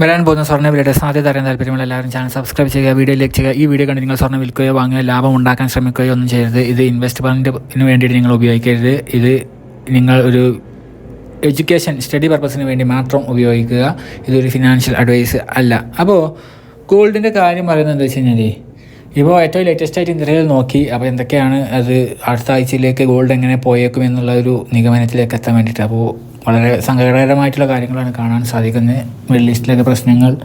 വരാൻ പോകുന്ന സ്വർണ വിലയുടെ സാധ്യത അറിയാൻ താല്പര്യമുള്ള എല്ലാവരും ചാനൽ സബ്സ്ക്രൈബ് ചെയ്യുക വീഡിയോ ലൈക്ക് ചെയ്യുക. ഈ വീഡിയോ കണ്ട് നിങ്ങൾ സ്വർണം വിൽക്കുകയോ വാങ്ങുകയോ ലാഭം ഉണ്ടാക്കാൻ ശ്രമിക്കുകയോ ഒന്നും ചെയ്യരുത്. ഇത് ഇൻവെസ്റ്റ്മെന്റിന് വേണ്ടിയിട്ട് നിങ്ങൾ ഉപയോഗിക്കരുത്. ഇത് നിങ്ങൾ ഒരു എഡ്യൂക്കേഷൻ സ്റ്റഡി പർപ്പസിന് വേണ്ടി മാത്രം ഉപയോഗിക്കുക. ഇതൊരു ഫിനാൻഷ്യൽ അഡ്വൈസ് അല്ല. അപ്പോൾ ഗോൾഡിന്റെ കാര്യം പറയുന്നത് എന്താ വെച്ച് കഴിഞ്ഞാൽ ഇപ്പോൾ ഏറ്റവും ലേറ്റസ്റ്റ് ആയിട്ട് ഇന്ത്യയിൽ നോക്കി അപ്പോൾ എന്തൊക്കെയാണ് അത് അടുത്ത ആഴ്ചയിലേക്ക് ഗോൾഡ് എങ്ങനെ പോയേക്കും എന്നുള്ള ഒരു നിഗമനത്തിലേക്ക് എത്താൻ വേണ്ടിയിട്ട്. അപ്പോൾ വളരെ സങ്കടകരമായിട്ടുള്ള കാര്യങ്ങളാണ് കാണാൻ സാധിക്കുന്നത്. മിഡിൽ ഈസ്റ്റിലൊക്കെ പ്രശ്നങ്ങൾ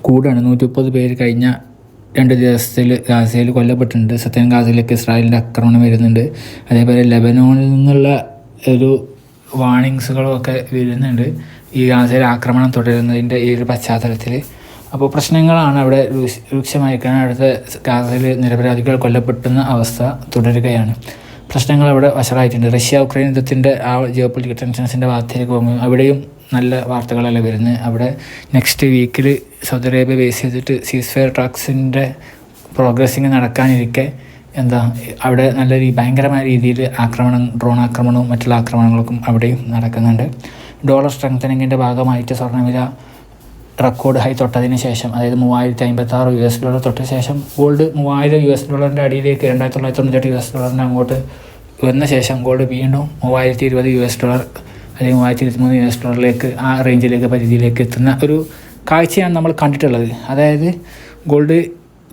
കൂടുകയാണ് നൂറ്റി മുപ്പത് പേര് കഴിഞ്ഞ രണ്ട് ദിവസത്തിൽ ഗാസയിൽ കൊല്ലപ്പെട്ടിട്ടുണ്ട്. സത്യൻ ഗാസയിലേക്ക് ഇസ്രായേലിന്റെ ആക്രമണം വരുന്നുണ്ട്. അതേപോലെ ലെബനോണിൽ നിന്നുള്ള ഒരു വാണിങ്സുകളും ഒക്കെ വരുന്നുണ്ട്. ഈ ഗാസയിൽ ആക്രമണം തുടരുന്നതിന്റെ ഈ ഒരു പശ്ചാത്തലത്തിൽ അപ്പോൾ പ്രശ്നങ്ങളാണ് അവിടെ രൂക്ഷ- രൂക്ഷമായിരിക്കാൻ അടുത്ത ഗാസയിൽ നിരപരാധികൾ കൊല്ലപ്പെട്ടുന്ന അവസ്ഥ തുടരുകയാണ്. പ്രശ്നങ്ങൾ അവിടെ വഷളായിട്ടുണ്ട്. റഷ്യ ഉക്രൈൻ യുദ്ധത്തിന്റെ ആ ജിയോ പൊളിറ്റിക്കൽ ടെൻഷൻസിന്റെ ഭാഗത്തേക്ക് പോകുമ്പോൾ അവിടെയും നല്ല വാർത്തകളല്ല വരുന്നത്. അവിടെ നെക്സ്റ്റ് വീക്കിൽ സൗദി അറേബ്യ ബേസ് ചെയ്തിട്ട് സീസ് ഫെയർ ട്രക്സിന്റെ പ്രോഗ്രസ്സിങ് നടക്കാനിരിക്കെ എന്താ അവിടെ നല്ല ഭയങ്കരമായ രീതിയിൽ ആക്രമണം ഡ്രോൺ ആക്രമണവും മറ്റുള്ള ആക്രമണങ്ങൾക്കും അവിടെയും നടക്കുന്നുണ്ട്. ഡോളർ സ്ട്രെങ്തനിങ്ങിന്റെ ഭാഗമായിട്ട് സ്വർണവില റെക്കോർഡ് ഹൈ തൊട്ടതിന് ശേഷം അതായത് മൂവായിരത്തി അമ്പത്തി ആറ് യു എസ് ഡോളർ തൊട്ട ശേഷം ഗോൾഡ് മൂവായിരം യു എസ് ഡോളറിന്റെ അടിയിലേക്ക് രണ്ടായിരത്തി തൊള്ളായിരത്തി തൊണ്ണൂറ്റെട്ട് യു എസ് ഡോളറിന്റെ അങ്ങോട്ട് വന്ന ശേഷം ഗോൾഡ് വീണ്ടും മൂവായിരത്തി ഇരുപത് യു എസ് ഡോളർ അല്ലെങ്കിൽ മൂവായിരത്തി ഇരുപത്തി മൂന്ന് യു എസ് ഡോളറിലേക്ക് ആ റേഞ്ചിലേക്ക് പരിധിയിലേക്ക് എത്തുന്ന ഒരു കാഴ്ചയാണ് നമ്മൾ കണ്ടിട്ടുള്ളത്. അതായത് ഗോൾഡ്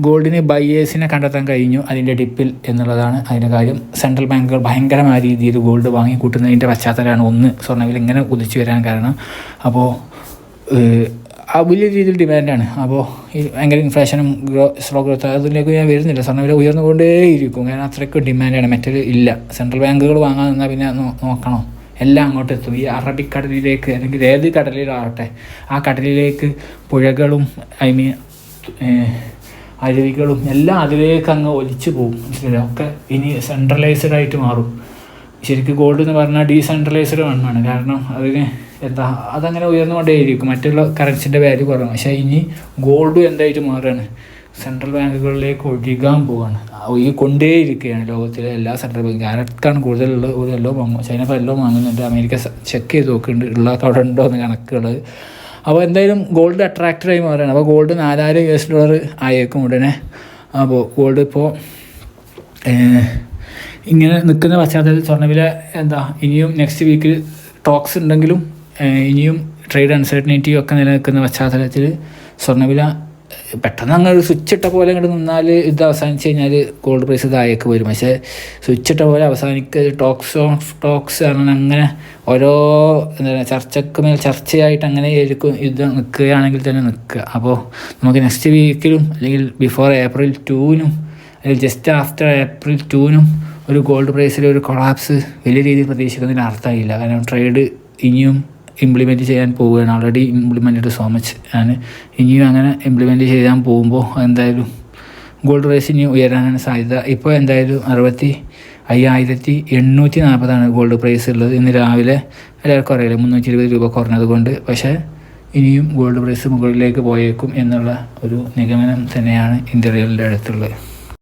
ഗോൾഡിന് ബയേഴ്സിനെ കണ്ടെത്താൻ കഴിഞ്ഞു അതിന്റെ ഡിപ്പിൽ എന്നുള്ളതാണ് അതിന്റെ കാര്യം. സെൻട്രൽ ബാങ്കുകൾ ഭയങ്കരമായ രീതിയിൽ ഗോൾഡ് വാങ്ങി കൂട്ടുന്നതിന്റെ പശ്ചാത്തലമാണ് ഒന്ന്. സ്വർണവിൽ ഇങ്ങനെ കുതിച്ചു വരാൻ കാരണം. അപ്പോൾ വലിയ രീതിയിൽ ഡിമാൻഡാണ്. അപ്പോൾ ഭയങ്കര ഇൻഫ്ലേഷനും ഗ്രോ സ്ലോ ഗ്രോത്ത് അതിലേക്ക് ഞാൻ വരുന്നില്ല. സ്വർണവില ഉയർന്നുകൊണ്ടേയിരിക്കും. കാരണം അത്രയ്ക്ക് ഡിമാൻഡാണ്. മറ്റൊരു ഇല്ല. സെൻട്രൽ ബാങ്കുകൾ വാങ്ങാൻ നിന്നാൽ പിന്നെ നോക്കണോ. എല്ലാം അങ്ങോട്ട് എത്തും. ഈ അറബിക്കടലിലേക്ക് അല്ലെങ്കിൽ ഏത് കടലിലാവട്ടെ ആ കടലിലേക്ക് പുഴകളും ഐ മീൻ അരുവികളും എല്ലാം അതിലേക്ക് അങ്ങ് ഒലിച്ചു പോകും. മനസ്സിലായോ? ഒക്കെ ഇനി സെൻട്രലൈസ്ഡ് ആയിട്ട് മാറും. ശരിക്കും ഗോൾഡ് എന്ന് പറഞ്ഞാൽ ഡീസെൻട്രലൈസ്ഡ് മണ്ണാണ് കാരണം അതിന് എന്താ അതങ്ങനെ ഉയർന്നുകൊണ്ടേയിരിക്കും. മറ്റുള്ള കറൻസിന്റെ വാല്യൂ കുറവാണ്. പക്ഷേ ഇനി ഗോൾഡ് എന്തായിട്ട് മാറുകയാണ്? സെൻട്രൽ ബാങ്കുകളിലേക്ക് ഒഴുകാൻ പോവുകയാണ് കൊണ്ടേയിരിക്കുകയാണ് ലോകത്തിലെ എല്ലാ സെൻട്രൽ ബാങ്ക് ആരൊക്കെയാണ് കൂടുതലുള്ള ഒരു എല്ലോ വാങ്ങും. ചൈന ഇപ്പോൾ എല്ലോ വാങ്ങുന്നുണ്ട്. അമേരിക്ക ചെക്ക് ചെയ്ത് നോക്കുന്നുണ്ട് ഉള്ള അവിടെ ഉണ്ടോ എന്ന് കണക്കുകൾ അപ്പോൾ എന്തായാലും ഗോൾഡ് അട്രാക്റ്റഡായി മാറുകയാണ്. അപ്പോൾ ഗോൾഡ് നാലായിരം യു എസ് ഡോളർ ആയേക്കും ഉടനെ. അപ്പോൾ ഗോൾഡ് ഇപ്പോൾ ഇങ്ങനെ നിൽക്കുന്ന പശ്ചാത്തലത്തിൽ സ്വർണവില എന്താ ഇനിയും നെക്സ്റ്റ് വീക്കിൽ ടോക്സ് ഉണ്ടെങ്കിലും ഇനിയും ട്രേഡ് അൺസർട്ടനിറ്റി ഒക്കെ നിലനിൽക്കുന്ന പശ്ചാത്തലത്തിൽ സ്വർണവില പെട്ടെന്ന് അങ്ങ് ഒരു സ്വിച്ച് ഇട്ട പോലെ അങ്ങോട്ട് നിന്നാൽ ഇത് അവസാനിച്ച് കഴിഞ്ഞാൽ ഗോൾഡ് പ്രൈസ് താഴേക്ക് വരും. പക്ഷേ സ്വിച്ച് ഇട്ട പോലെ അവസാനിക്ക ടോക്സ് ഓഫ് ടോക്സ് കാരണം അങ്ങനെ ഓരോ എന്താ പറയുക ചർച്ചക്ക് മേൽ ചർച്ചയായിട്ട് അങ്ങനെ ആയിരിക്കും ഇത് നിൽക്കുകയാണെങ്കിൽ തന്നെ നിൽക്കുക. അപ്പോൾ നമുക്ക് നെക്സ്റ്റ് വീക്കിലും അല്ലെങ്കിൽ ബിഫോർ ഏപ്രിൽ ടൂവിനും അല്ലെങ്കിൽ ജസ്റ്റ് ആഫ്റ്റർ ഏപ്രിൽ ടൂവിനും ഒരു ഗോൾഡ് പ്രൈസിൽ ഒരു കൊളാപ്സ് വലിയ രീതിയിൽ പ്രതീക്ഷിക്കുന്നതിന് അർത്ഥമില്ല. കാരണം ട്രേഡ് ഇനിയും ഇംപ്ലിമെന്റ് ചെയ്യാൻ പോവുകയാണ്. ഓൾറെഡി ഇംപ്ലിമെന്റഡ് സോ മച്ച് ഞാൻ ഇനിയും അങ്ങനെ ഇംപ്ലിമെന്റ് ചെയ്യാൻ പോകുമ്പോൾ എന്തായാലും ഗോൾഡ് റേസ് ഇനി ഉയരാനാണ് സാധ്യത. ഇപ്പോൾ എന്തായാലും അറുപത്തി അയ്യായിരത്തി എണ്ണൂറ്റി നാൽപ്പതാണ് ഗോൾഡ് പ്രൈസ് ഉള്ളത്. ഇന്ന് രാവിലെ എല്ലാവർക്കും അറിയില്ല മുന്നൂറ്റി ഇരുപത് രൂപ കുറഞ്ഞത് കൊണ്ട്. പക്ഷേ ഇനിയും ഗോൾഡ് പ്രൈസ് മുകളിലേക്ക് പോയേക്കും എന്നുള്ള ഒരു നിഗമനം തന്നെയാണ് ഇന്ത്യയുടെ അടുത്തുള്ളത്.